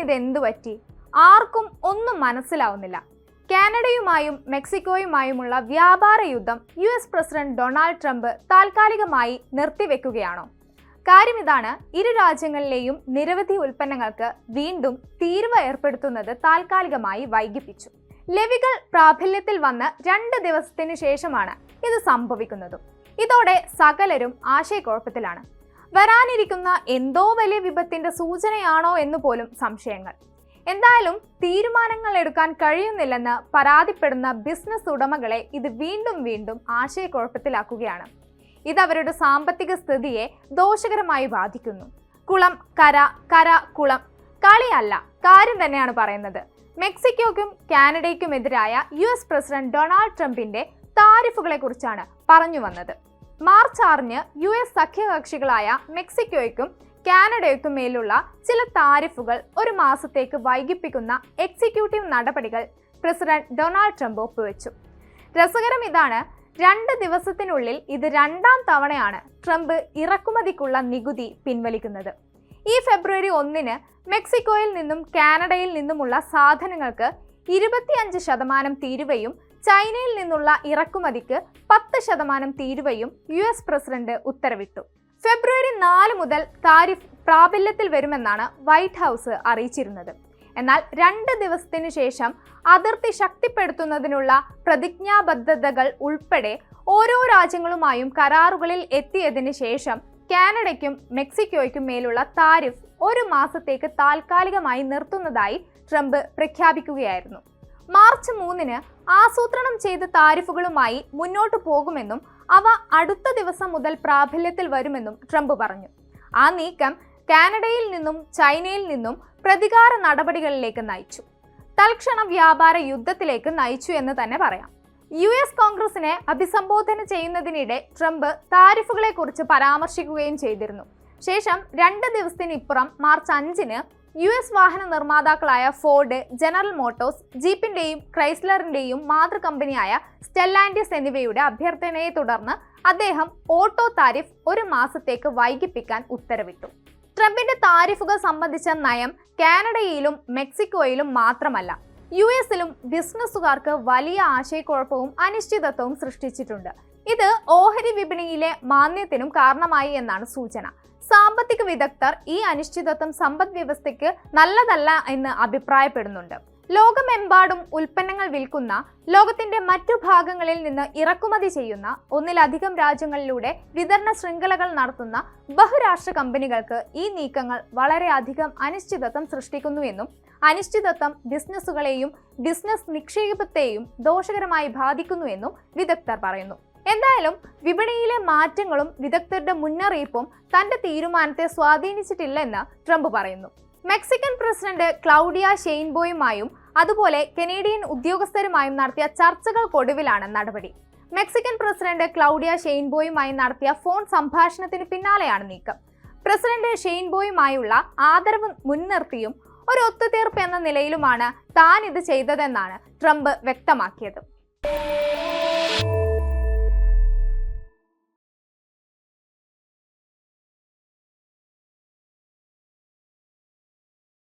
ഇത് എന്തു പറ്റി? ആർക്കും ഒന്നും മനസ്സിലാവുന്നില്ല. കാനഡയുമായും മെക്സിക്കോയുമായുമുള്ള വ്യാപാര യുദ്ധം U S president Donald Trump താൽക്കാലികമായി നിർത്തിവെക്കുകയാണോ? കാര്യം ഇതാണ് ഇരു രാജ്യങ്ങളിലെയും നിരവധി ഉൽപ്പന്നങ്ങൾക്ക് വീണ്ടും തീരുവ ഏർപ്പെടുത്തുന്നത് താൽക്കാലികമായി വൈകിപ്പിച്ചു. ലവികൾ പ്രാബല്യത്തിൽ വന്ന് രണ്ട് ദിവസത്തിനു ശേഷമാണ് ഇത് സംഭവിക്കുന്നതും. ഇതോടെ സകലരും ആശയക്കുഴപ്പത്തിലാണ്. വരാനിരിക്കുന്ന എന്തോ വലിയ വിപത്തിന്റെ സൂചനയാണോ എന്ന് പോലും സംശയങ്ങൾ. എന്തായാലും തീരുമാനങ്ങൾ എടുക്കാൻ കഴിയുന്നില്ലെന്ന് പരാതിപ്പെടുന്ന ബിസിനസ് ഉടമകളെ ഇത് വീണ്ടും വീണ്ടും ആശയക്കുഴപ്പത്തിലാക്കുകയാണ്. ഇത് അവരുടെ സാമ്പത്തിക സ്ഥിതിയെ ദോഷകരമായി ബാധിക്കുന്നു. കുളം കര കര കുളം. കളിയല്ല കാര്യം തന്നെയാണ് പറയുന്നത്. മെക്സിക്കോയ്ക്കും കാനഡയ്ക്കുമെതിരായ യു എസ് പ്രസിഡന്റ് ഡൊണാൾഡ് ട്രംപിന്റെ താരിഫുകളെ കുറിച്ചാണ് പറഞ്ഞു വന്നത്. മാർച്ച് ആറിന് യു എസ് സഖ്യകക്ഷികളായ മെക്സിക്കോയ്ക്കും കാനഡയ്ക്കും മേലുള്ള ചില താരിഫുകൾ ഒരു മാസത്തേക്ക് വൈകിപ്പിക്കുന്ന എക്സിക്യൂട്ടീവ് നടപടികൾ പ്രസിഡന്റ് ഡൊണാൾഡ് ട്രംപ് ഒപ്പുവെച്ചു. രസകരം ഇതാണ് രണ്ട് ദിവസത്തിനുള്ളിൽ ഇത് രണ്ടാം തവണയാണ് ട്രംപ് ഇറക്കുമതിക്കുള്ള നികുതി പിൻവലിക്കുന്നത്. ഈ ഫെബ്രുവരി ഒന്നിന് മെക്സിക്കോയിൽ നിന്നും കാനഡയിൽ നിന്നുമുള്ള സാധനങ്ങൾക്ക് ഇരുപത്തിയഞ്ച് ശതമാനം തീരുവയും ചൈനയിൽ നിന്നുള്ള ഇറക്കുമതിക്ക് പത്ത് ശതമാനം തീരുവയും യു എസ് പ്രസിഡന്റ് ഉത്തരവിട്ടു. ഫെബ്രുവരി നാല് മുതൽ താരിഫ് പ്രാബല്യത്തിൽ വരുമെന്നാണ് വൈറ്റ് ഹൗസ് അറിയിച്ചിരുന്നത്. എന്നാൽ രണ്ട് ദിവസത്തിനു ശേഷം അതിർത്തി ശക്തിപ്പെടുത്തുന്നതിനുള്ള പ്രതിജ്ഞാബദ്ധതകൾ ഉൾപ്പെടെ ഓരോ രാജ്യങ്ങളുമായും കരാറുകളിൽ എത്തിയതിന് ശേഷം കാനഡയ്ക്കും മെക്സിക്കോയ്ക്കും മേലുള്ള താരിഫ് ഒരു മാസത്തേക്ക് താൽക്കാലികമായി നിർത്തുന്നതായി ട്രംപ് പ്രഖ്യാപിക്കുകയായിരുന്നു. മാർച്ച് മൂന്നിന് ആസൂത്രണം ചെയ്ത താരിഫുകളുമായി മുന്നോട്ടു പോകുമെന്നും അവ അടുത്ത ദിവസം മുതൽ പ്രാബല്യത്തിൽ വരുമെന്നും ട്രംപ് പറഞ്ഞു. ആ നീക്കം കാനഡയിൽ നിന്നും ചൈനയിൽ നിന്നും പ്രതികാര നടപടികളിലേക്ക് നയിച്ചു. തൽക്ഷണ വ്യാപാര യുദ്ധത്തിലേക്ക് നയിച്ചു എന്ന് തന്നെ പറയാം. യു എസ് കോൺഗ്രസിനെ അഭിസംബോധന ചെയ്യുന്നതിനിടെ ട്രംപ് താരിഫുകളെക്കുറിച്ച് പരാമർശിക്കുകയും ചെയ്തിരുന്നു. ശേഷം രണ്ട് ദിവസത്തിനിപ്പുറം മാർച്ച് അഞ്ചിന് യു എസ് വാഹന നിർമ്മാതാക്കളായ ഫോർഡ് ജനറൽ മോട്ടോഴ്സ് ജീപ്പിന്റെയും ക്രൈസ്ലറിന്റെയും മാതൃകമ്പനിയായ സ്റ്റെല്ലാൻഡിസ് എന്നിവയുടെ അഭ്യർത്ഥനയെ തുടർന്ന് അദ്ദേഹം ഓട്ടോ താരിഫ് ഒരു മാസത്തേക്ക് വൈകിപ്പിക്കാൻ ഉത്തരവിട്ടു. ട്രംപിന്റെ താരിഫുകൾ സംബന്ധിച്ച നയം കാനഡയിലും മെക്സിക്കോയിലും മാത്രമല്ല യു എസിലും ബിസിനസ്സുകാർക്ക് വലിയ ആശയക്കുഴപ്പവും അനിശ്ചിതത്വവും സൃഷ്ടിച്ചിട്ടുണ്ട്. ഇത് ഓഹരി വിപണിയിലെ മാന്യത്തിനും കാരണമായി എന്നാണ് സൂചന. സാമ്പത്തിക വിദഗ്ധർ ഈ അനിശ്ചിതത്വം സമ്പദ് വ്യവസ്ഥയ്ക്ക് നല്ലതല്ല എന്ന് അഭിപ്രായപ്പെടുന്നുണ്ട്. ലോകമെമ്പാടും ഉൽപ്പന്നങ്ങൾ വിൽക്കുന്ന ലോകത്തിന്റെ മറ്റു ഭാഗങ്ങളിൽ നിന്ന് ഇറക്കുമതി ചെയ്യുന്ന ഒന്നിലധികം രാജ്യങ്ങളിലൂടെ വിതരണ ശൃംഖലകൾ നടത്തുന്ന ബഹുരാഷ്ട്ര കമ്പനികൾക്ക് ഈ നീക്കങ്ങൾ വളരെയധികം അനിശ്ചിതത്വം സൃഷ്ടിക്കുന്നു എന്നും അനിശ്ചിതത്വം ബിസിനസ്സുകളെയും ബിസിനസ് നിക്ഷേപത്തെയും ദോഷകരമായി ബാധിക്കുന്നു എന്നും വിദഗ്ധർ പറയുന്നു. എന്തായാലും വിപണിയിലെ മാറ്റങ്ങളും വിദഗ്ധരുടെ മുന്നറിയിപ്പും തന്റെ തീരുമാനത്തെ സ്വാധീനിച്ചിട്ടില്ലെന്ന് ട്രംപ് പറയുന്നു. മെക്സിക്കൻ പ്രസിഡന്റ് ക്ലൗഡിയ ഷെയിൻബോയുമായും അതുപോലെ കനേഡിയൻ ഉദ്യോഗസ്ഥരുമായും നടത്തിയ ചർച്ചകൾക്കൊടുവിലാണ് നടപടി. മെക്സിക്കൻ പ്രസിഡന്റ് ക്ലൗഡിയ ഷെയിൻബോയുമായി നടത്തിയ ഫോൺ സംഭാഷണത്തിന് പിന്നാലെയാണ് നീക്കം. പ്രസിഡന്റ് ഷെയിൻബോയുമായുള്ള ആദരവ് മുൻനിർത്തിയും ഒരു ഒത്തുതീർപ്പ് എന്ന നിലയിലുമാണ് താൻ ഇത് ചെയ്തതെന്നാണ് ട്രംപ് വ്യക്തമാക്കിയത്.